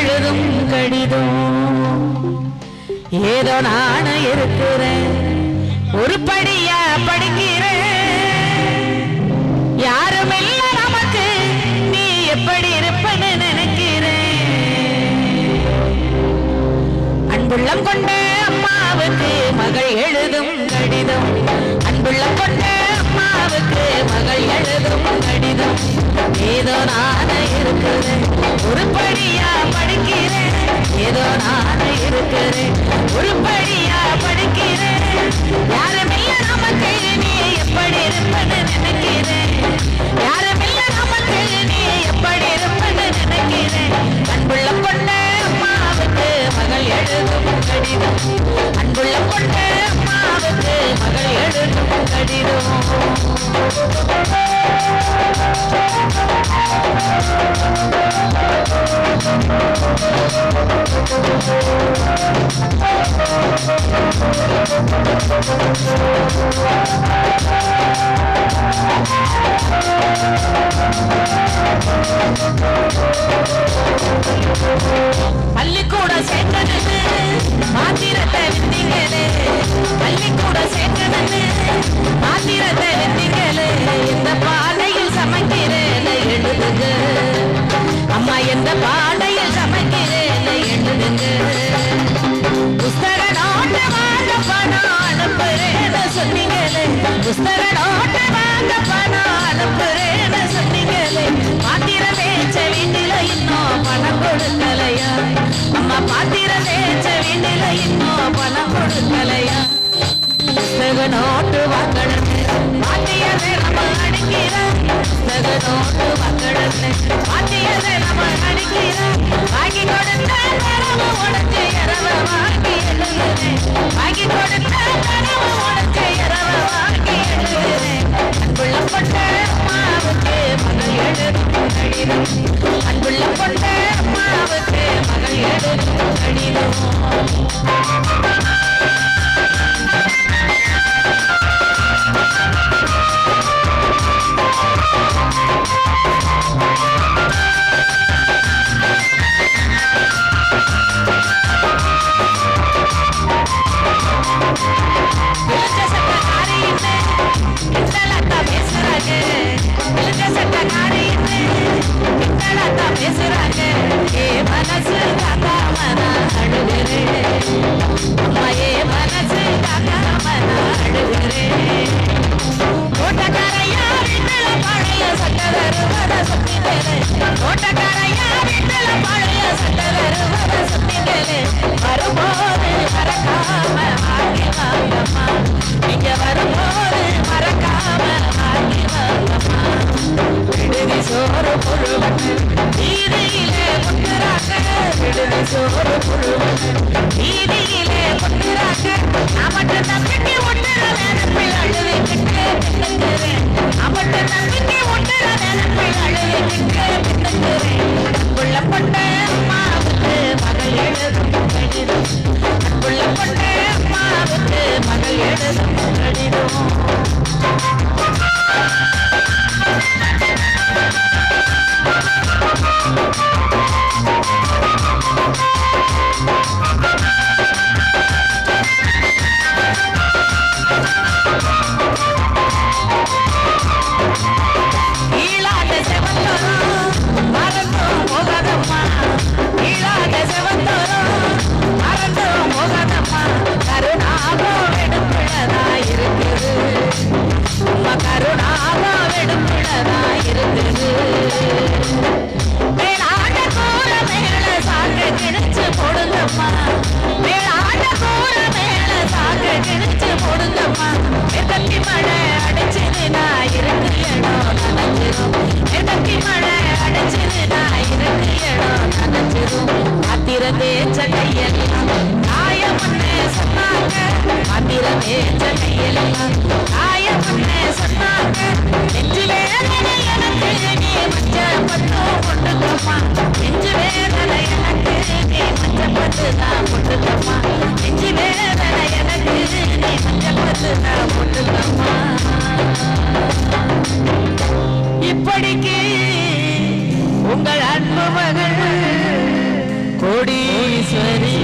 எழுதும் கடிதம். ஏதோ நான் இருக்கிறேன். ஒரு படியா படிக்கிறேன். யாரும் இல்ல நமக்கு நீ எப்படி இருப்பன்னு நினைக்கிறேன். அன்புள்ளம் கொண்ட அம்மாவுக்கு மகள் எழுதும் கடிதம். அன்புள்ளம் கொண்ட அம்மாவுக்கு மகள் எழுதும் கடிதம். ஏதோ நான இருக்கிறேன் உருப்படியா படிக்கிறேன். ஏதோ நான இருக்கிறேன். உருப்படி பள்ளிக்கூட சேர்க்கணுன்னு மாத்திரத்தை விந்தீங்களே பள்ளிக்கூட சேர்க்கணுன்னு மாத்திரத்தை விந்தீங்களே இந்த பாடையில் சமைக்கிறேன் எழுதுங்க. அம்மா எந்த பாடையில் சமைக்கிறேன் எழுதுங்க. புஸ்தக நாட்டு வாழ பணம் அனுப்புறேன்னு சொன்னீங்களே. புஸ்தக கொடுக்கலையா? அம்மா பாத்திரம் பணம் கொடுக்கலையா? நோட்டு வாங்கணுமே. போடுங்கம்மா. மேலாண்ட கூற மேல சாக கிழிச்சு போடுங்கம்மா. எதட்டி மழை அடைச்சது நான் இறங்குலடோ நினைச்சிடும் எதட்டி மகள் கொடீஸ்வரி.